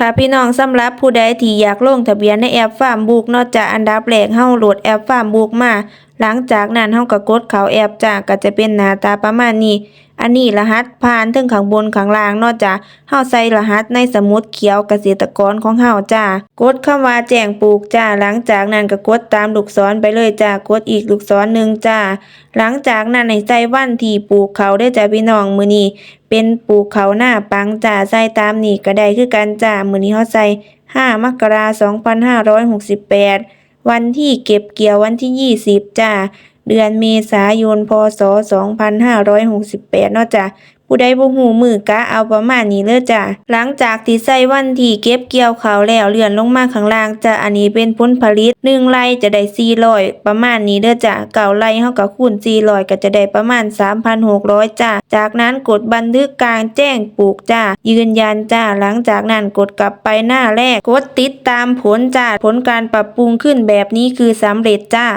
ค่ะพี่น้องสำหรับผู้ใดที่อยากลงทะเบียนในแอปฟาร์มบุกนอกจากอันดับแรกเฮาโหลดแอปฟาร์มบุกมา หลังจากนั้นเฮาก็กดเข้าแอปจากก็จะเป็นหน้าตาประมาณนี้ อันนี้รหัสผ่านถึงข้างบนข้างล่างนอกจากเฮาใส่รหัสในสมุดเขียวเกษตรกรของเฮาจ้ากดคำว่าแจ้งปลูกจ้าหลังจากนั้นก็กดตามลูกศรไปเลยจ้ากดอีกลูกศรหนึ่งจ้าหลังจากนั้นให้ใส่วันที่ปลูกเขาได้จ้าพี่น้องมื้อนี้เป็นปลูกเขาหน้าปังจ้าใส่ตามนี่ก็ได้คือกันจ้ามื้อนี้เฮาใส่5มกราคม2568 วันที่เก็บเกี่ยววันที่ 20จ้า เดือนเมษายนพศ 2568 เนาะจ้ะผู้ใดบ่ฮู้มือกะเอาประมาณนี้เลยจ้ะหลังจากที่ใส่วันที่เก็บเกี่ยวข้าวแล้วเลื่อนลงมาข้างล่างจ้ะอันนี้เป็นผลผลิต1ไร่จะได้400ประมาณนี้เด้อจ้ะเก้าไร่เฮาก็คูณ400ก็จะได้ประมาณ3,600จ้ะจากนั้นกดบันทึกการแจ้งปลูกจ้ายืนยันจ้าหลังจากนั้นกดกลับไปหน้าแรก กดติดตามผลจ้าผลการปรับปรุงขึ้นแบบนี้คือสำเร็จจ้า